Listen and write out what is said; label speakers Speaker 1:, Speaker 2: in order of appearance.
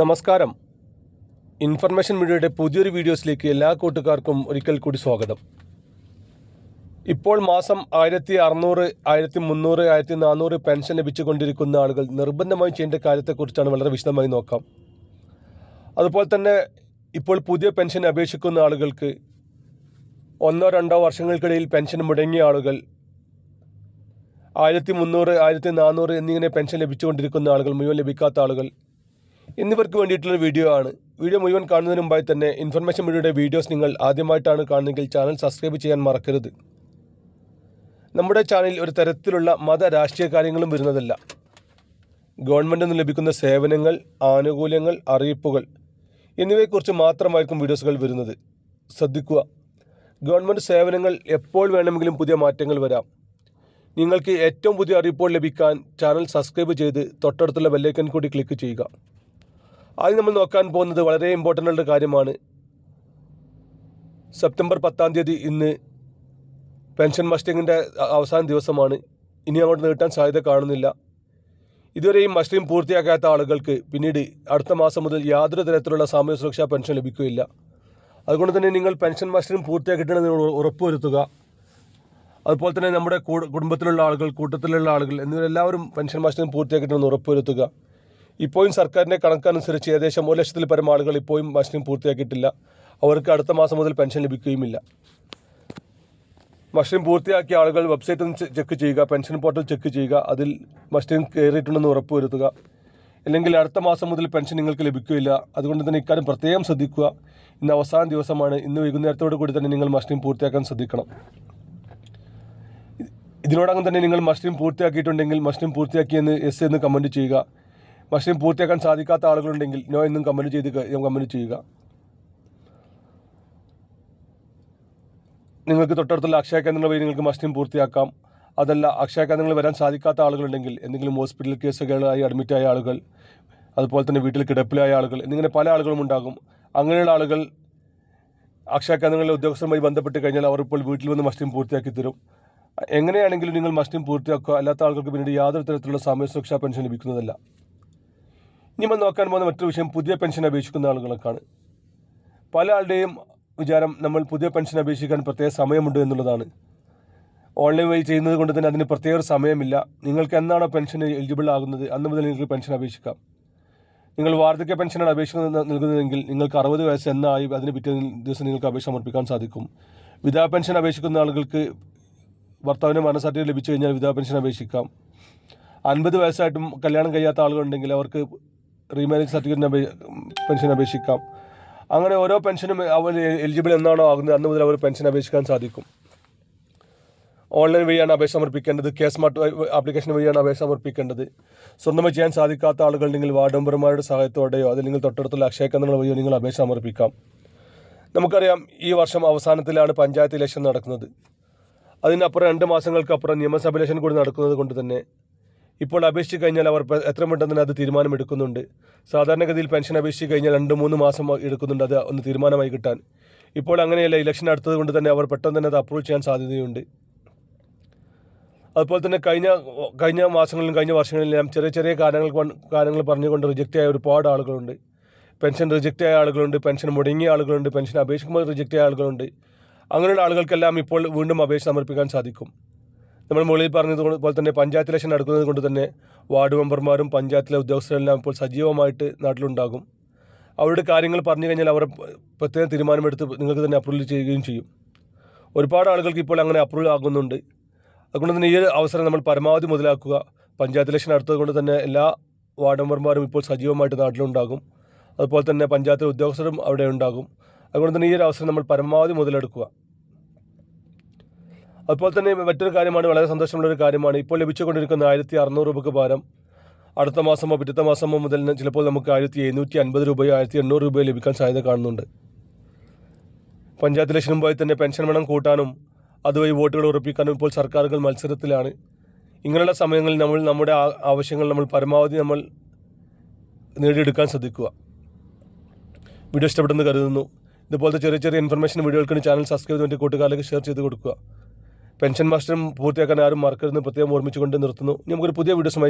Speaker 1: നമസ്കാരം. ഇൻഫർമേഷൻ മീഡിയയുടെ പുതിയൊരു വീഡിയോസിലേക്ക് എല്ലാ കൂട്ടുകാർക്കും ഒരിക്കൽ കൂടി സ്വാഗതം. ഇപ്പോൾ മാസം ആയിരത്തി അറുന്നൂറ് ആയിരത്തി മുന്നൂറ് ആയിരത്തി നാനൂറ് പെൻഷൻ ലഭിച്ചുകൊണ്ടിരിക്കുന്ന ആളുകൾ നിർബന്ധമായി ചെയ്യേണ്ട കാര്യത്തെക്കുറിച്ചാണ് വളരെ വിശദമായി നോക്കാം. അതുപോലെ തന്നെ ഇപ്പോൾ പുതിയ പെൻഷൻ അപേക്ഷിക്കുന്ന ആളുകൾക്ക് ഒന്നോ രണ്ടോ വർഷങ്ങൾക്കിടയിൽ പെൻഷൻ മുടങ്ങിയ ആളുകൾ ആയിരത്തി മുന്നൂറ് ആയിരത്തി നാനൂറ് എന്നിങ്ങനെ പെൻഷൻ ലഭിച്ചുകൊണ്ടിരിക്കുന്ന ആളുകൾ മുഴുവൻ ലഭിക്കാത്ത ആളുകൾ എന്നിവർക്ക് വേണ്ടിയിട്ടുള്ള വീഡിയോ ആണ്. വീഡിയോ മുഴുവൻ കാണുന്നതിന് മുമ്പായി തന്നെ ഇൻഫർമേഷൻ മീഡിയയുടെ വീഡിയോസ് നിങ്ങൾ ആദ്യമായിട്ടാണ് കാണുന്നതെങ്കിൽ ചാനൽ സബ്സ്ക്രൈബ് ചെയ്യാൻ മറക്കരുത്. നമ്മുടെ ചാനലിൽ ഒരു തരത്തിലുള്ള മത രാഷ്ട്രീയ കാര്യങ്ങളും വരുന്നതല്ല. ഗവൺമെന്റിൽ നിന്ന് ലഭിക്കുന്ന സേവനങ്ങൾ ആനുകൂല്യങ്ങൾ അറിയിപ്പുകൾ എന്നിവയെക്കുറിച്ച് മാത്രമായിരിക്കും വീഡിയോസുകൾ വരുന്നത്. ശ്രദ്ധിക്കുക ഗവൺമെന്റ് സേവനങ്ങൾ എപ്പോൾ വേണമെങ്കിലും പുതിയ മാറ്റങ്ങൾ വരാം. നിങ്ങൾക്ക് ഏറ്റവും പുതിയ അറിയിപ്പുകൾ ലഭിക്കാൻ ചാനൽ സബ്സ്ക്രൈബ് ചെയ്ത് തൊട്ടടുത്തുള്ള ബെല്ലൈക്കൻ കൂടി ക്ലിക്ക് ചെയ്യുക. ആദ്യം നമ്മൾ നോക്കാൻ പോകുന്നത് വളരെ ഇമ്പോർട്ടന്റ് ഉള്ള കാര്യമാണ്. സെപ്റ്റംബർ പത്താം തീയതി ഇന്ന് പെൻഷൻ മസ്റ്റിങ്ങിന്റെ അവസാന ദിവസമാണ്. ഇനി അങ്ങോട്ട് നീട്ടാൻ സാധ്യത കാണുന്നില്ല. ഇതുവരെ ഈ മസ്റ്റിംഗ് പൂർത്തിയാക്കാത്ത ആളുകൾക്ക് പിന്നീട് അടുത്ത മാസം മുതൽ യാതൊരു തരത്തിലുള്ള സാമൂഹ്യ സുരക്ഷാ പെൻഷൻ ലഭിക്കുകയില്ല. അതുകൊണ്ട് തന്നെ നിങ്ങൾ പെൻഷൻ മസ്റ്റിംഗ് പൂർത്തിയാക്കിയിട്ടാണ് നിങ്ങൾ ഉറപ്പുവരുത്തുക. അതുപോലെ തന്നെ നമ്മുടെ കുടുംബത്തിലുള്ള ആളുകൾ കൂട്ടത്തിലുള്ള ആളുകൾ എന്നിവരെല്ലാവരും പെൻഷൻ മസ്റ്റിംഗ് പൂർത്തിയാക്കിയിട്ടാണ് ഉറപ്പുവരുത്തുക. ഇപ്പോഴും സർക്കാരിന്റെ കണക്കനുസരിച്ച് ഏകദേശം ഒരു ലക്ഷത്തിൽ പരം ആളുകൾ ഇപ്പോഴും ഭക്ഷണം പൂർത്തിയാക്കിയിട്ടില്ല. അവർക്ക് അടുത്ത മാസം മുതൽ പെൻഷൻ ലഭിക്കുകയുമില്ല. മസ്റ്റിംഗ് പൂർത്തിയാക്കിയ ആളുകൾ വെബ്സൈറ്റിൽ ചെക്ക് ചെയ്യുക പെൻഷൻ പോർട്ടൽ ചെക്ക് ചെയ്യുക അതിൽ മസ്റ്റിംഗ് കയറിയിട്ടുണ്ടെന്ന് ഉറപ്പുവരുത്തുക അല്ലെങ്കിൽ അടുത്ത മാസം മുതൽ പെൻഷൻ നിങ്ങൾക്ക് ലഭിക്കുകയില്ല. അതുകൊണ്ട് തന്നെ ഇക്കാര്യം പ്രത്യേകം ശ്രദ്ധിക്കുക. ഇന്ന് അവസാന ദിവസമാണ്. ഇന്ന് വൈകുന്നേരത്തോടു കൂടി തന്നെ നിങ്ങൾ മസ്റ്റിംഗ് പൂർത്തിയാക്കാൻ ശ്രദ്ധിക്കണം. ഇതിനോടകം തന്നെ നിങ്ങൾ മസ്റ്റിംഗ് പൂർത്തിയാക്കിയിട്ടുണ്ടെങ്കിൽ മസ്റ്റിംഗ് പൂർത്തിയാക്കിയെന്ന് എസ് എന്ന് കമന്റ് ചെയ്യുക. മസ്റ്റിംഗ് പൂർത്തിയാക്കാൻ സാധിക്കാത്ത ആളുകളുണ്ടെങ്കിൽ നോ എന്നും കമന്റ് ചെയ്ത് കമന്റ് ചെയ്യുക. നിങ്ങൾക്ക് തൊട്ടടുത്തുള്ള അക്ഷയ കേന്ദ്രങ്ങൾ വഴി നിങ്ങൾക്ക് മസ്റ്റിം പൂർത്തിയാക്കാം. അതല്ല അക്ഷയ കേന്ദ്രങ്ങൾ വരാൻ സാധിക്കാത്ത ആളുകളുണ്ടെങ്കിൽ എന്തെങ്കിലും ഹോസ്പിറ്റൽ കേസുകളായി അഡ്മിറ്റായ ആളുകൾ അതുപോലെ തന്നെ വീട്ടിൽ കിടപ്പിലായ ആളുകൾ എന്നിങ്ങനെ പല ആളുകളും ഉണ്ടാകും. അങ്ങനെയുള്ള ആളുകൾ അക്ഷയ കേന്ദ്രങ്ങളിലെ ഉദ്യോഗസ്ഥരുമായി ബന്ധപ്പെട്ട് കഴിഞ്ഞാൽ അവർ ഇപ്പോൾ വീട്ടിൽ വന്ന് മസ്റ്റിം പൂർത്തിയാക്കി തരും. എങ്ങനെയാണെങ്കിലും നിങ്ങൾ മസ്റ്റിം പൂർത്തിയാക്കുക. അല്ലാത്ത ആളുകൾക്ക് പിന്നീട് യാതൊരു തരത്തിലുള്ള സാമൂഹ്യ സുരക്ഷാ പെൻഷൻ ലഭിക്കുന്നതല്ല. ഇനി നമ്മൾ നോക്കാൻ പോകുന്ന മറ്റൊരു വിഷയം പുതിയ പെൻഷൻ അപേക്ഷിക്കുന്ന ആളുകൾക്കാണ് പല ആളുടെയും വിചാരം നമ്മൾ പുതിയ പെൻഷൻ അപേക്ഷിക്കാൻ പ്രത്യേക സമയമുണ്ട് എന്നുള്ളതാണ്. ഓൺലൈൻ വഴി ചെയ്യുന്നത് കൊണ്ട് തന്നെ അതിന് പ്രത്യേക ഒരു സമയമില്ല. നിങ്ങൾക്ക് എന്നാണോ പെൻഷൻ എലിജിബിൾ ആകുന്നത് അന്ന് മുതൽ നിങ്ങൾക്ക് പെൻഷൻ അപേക്ഷിക്കാം. നിങ്ങൾ വാർദ്ധക്യ പെൻഷനാണ് അപേക്ഷ നൽകുന്നതെങ്കിൽ നിങ്ങൾക്ക് അറുപത് വയസ്സ് എന്നായി അതിന് പിറ്റേ ദിവസം നിങ്ങൾക്ക് അപേക്ഷ സമർപ്പിക്കാൻ സാധിക്കും. വിധവാ പെൻഷൻ അപേക്ഷിക്കുന്ന ആളുകൾക്ക് ഭർത്താവിന് മരണ സർട്ടിഫിക്കറ്റ് ലഭിച്ചു കഴിഞ്ഞാൽ വിധവാ പെൻഷൻ അപേക്ഷിക്കാം. അൻപത് വയസ്സായിട്ടും കല്യാണം കഴിയാത്ത ആളുകളുണ്ടെങ്കിൽ അവർക്ക് റീമാരേജ് സർട്ടിഫിക്കറ്റിന് പെൻഷൻ അപേക്ഷിക്കാം. അങ്ങനെ ഓരോ പെൻഷനും അവർ എലിജിബിൾ എന്നാണോ ആകുന്നത് അന്ന് മുതൽ അവർ പെൻഷൻ അപേക്ഷിക്കാൻ സാധിക്കും. ഓൺലൈൻ വഴിയാണ് അപേക്ഷ സമർപ്പിക്കേണ്ടത് കെ സ്മാർട്ട് ആപ്ലിക്കേഷൻ വഴിയാണ് അപേക്ഷ സമർപ്പിക്കേണ്ടത്. സ്വന്തമായി ചെയ്യാൻ സാധിക്കാത്ത ആളുകൾ നിങ്ങൾ വാർഡ് മെമ്പർമാരുടെ സഹായത്തോടെയോ അതല്ലെങ്കിൽ തൊട്ടടുത്തുള്ള അക്ഷയ കേന്ദ്രങ്ങൾ വഴിയോ നിങ്ങൾ അപേക്ഷ സമർപ്പിക്കാം. നമുക്കറിയാം ഈ വർഷം അവസാനത്തിലാണ് പഞ്ചായത്ത് ഇലക്ഷൻ നടക്കുന്നത്. അതിനപ്പുറം രണ്ട് മാസങ്ങൾക്കപ്പുറം നിയമസഭ ഇലക്ഷൻ കൂടി നടക്കുന്നത് കൊണ്ട് തന്നെ ഇപ്പോൾ അപേക്ഷിച്ച് കഴിഞ്ഞാൽ അവർ എത്ര പെട്ടെന്ന് അത് തീരുമാനമെടുക്കുന്നുണ്ട്. സാധാരണഗതിയിൽ പെൻഷൻ അപേക്ഷിച്ച് കഴിഞ്ഞാൽ രണ്ട് മൂന്ന് മാസം എടുക്കുന്നുണ്ട് അത് ഒന്ന് തീരുമാനമായി കിട്ടാൻ. ഇപ്പോൾ അങ്ങനെയല്ല ഇലക്ഷൻ അടുത്തത് കൊണ്ട് തന്നെ അവർ പെട്ടെന്ന് തന്നെ അത് അപ്രൂവ് ചെയ്യാൻ സാധ്യതയുണ്ട്. അതുപോലെ തന്നെ കഴിഞ്ഞ കഴിഞ്ഞ മാസങ്ങളിലും കഴിഞ്ഞ വർഷങ്ങളിലെല്ലാം ചെറിയ ചെറിയ കാര്യങ്ങൾ കാര്യങ്ങൾ പറഞ്ഞുകൊണ്ട് റിജക്റ്റ് ആയ ഒരുപാട് ആളുകളുണ്ട്. പെൻഷൻ റിജക്റ്റ് ആയ ആളുകളുണ്ട് പെൻഷൻ മുടങ്ങിയ ആളുകളുണ്ട് പെൻഷൻ അപേക്ഷിക്കുമ്പോൾ റിജക്റ്റ് ആയ ആളുകളുണ്ട്. അങ്ങനെയുള്ള ആളുകൾക്കെല്ലാം ഇപ്പോൾ വീണ്ടും അപേക്ഷ സമർപ്പിക്കാൻ സാധിക്കും. നമ്മൾ മുകളിൽ പറഞ്ഞത് പോലെ തന്നെ പഞ്ചായത്ത് ഇലക്ഷൻ നടക്കുന്നത് കൊണ്ട് തന്നെ വാർഡ് മെമ്പർമാരും പഞ്ചായത്തിലെ ഉദ്യോഗസ്ഥരെല്ലാം ഇപ്പോൾ സജീവമായിട്ട് നാട്ടിലുണ്ടാകും. അവരുടെ കാര്യങ്ങൾ പറഞ്ഞു കഴിഞ്ഞാൽ അവർ പ്രത്യേക തീരുമാനമെടുത്ത് നിങ്ങൾക്ക് തന്നെ അപ്രൂവൽ ചെയ്യുകയും ചെയ്യും. ഒരുപാട് ആളുകൾക്ക് ഇപ്പോൾ അങ്ങനെ അപ്രൂവൽ ആകുന്നുണ്ട്. അതുകൊണ്ട് തന്നെ ഈ അവസരം നമ്മൾ പരമാവധി മുതലാക്കുക. പഞ്ചായത്ത് ഇലക്ഷൻ അടുത്തത് കൊണ്ട് തന്നെ എല്ലാ വാർഡ് മെമ്പർമാരും ഇപ്പോൾ സജീവമായിട്ട് നാട്ടിലുണ്ടാകും. അതുപോലെ തന്നെ പഞ്ചായത്തിലെ ഉദ്യോഗസ്ഥരും അവിടെ ഉണ്ടാകും. അതുകൊണ്ട് തന്നെ ഈ ഒരു അവസരം നമ്മൾ പരമാവധി മുതലെടുക്കുക. അതുപോലെ തന്നെ മറ്റൊരു കാര്യമാണ് വളരെ സന്തോഷമുള്ളൊരു കാര്യമാണ്. ഇപ്പോൾ ലഭിച്ചുകൊണ്ടിരിക്കുന്ന ആയിരത്തി അറുന്നൂറ് രൂപയ്ക്ക് പകരം അടുത്ത മാസമോ പിറ്റത്തെ മാസമോ മുതൽ ചിലപ്പോൾ നമുക്ക് ആയിരത്തി എഴുന്നൂറ്റി അൻപത് രൂപയോ ആയിരത്തി എണ്ണൂറ് രൂപയോ ലഭിക്കാൻ സാധ്യത കാണുന്നുണ്ട്. പഞ്ചായത്ത് ഇലക്ഷന് മുമ്പായി തന്നെ പെൻഷൻ വേണം കൂട്ടാനും അതുവഴി വോട്ടുകൾ ഉറപ്പിക്കാനും ഇപ്പോൾ സർക്കാരുകൾ മത്സരത്തിലാണ്. ഇങ്ങനെയുള്ള സമയങ്ങളിൽ നമ്മൾ നമ്മുടെ ആവശ്യങ്ങൾ നമ്മൾ പരമാവധി നമ്മൾ നേടിയെടുക്കാൻ ശ്രദ്ധിക്കുക. വീഡിയോ ഇഷ്ടപ്പെട്ടെന്ന് കരുതുന്നു. ഇതുപോലത്തെ ചെറിയ ചെറിയ ഇൻഫർമേഷൻ വീഡിയോകൾക്ക് ചാനൽ സബ്സ്ക്രൈബ് ചെയ്ത് വേണ്ടി കൂട്ടുകാരിലേക്ക് ഷെയർ ചെയ്ത് കൊടുക്കുക. പെൻഷൻ മാസ്റ്ററും പൂർത്തിയാക്കാൻ ആരും മറക്കരുതെന്ന് പ്രത്യേകം ഓർമ്മിച്ചുകൊണ്ട് നിർത്തുന്നു. നമുക്കൊരു പുതിയ വീഡിയോസുമായി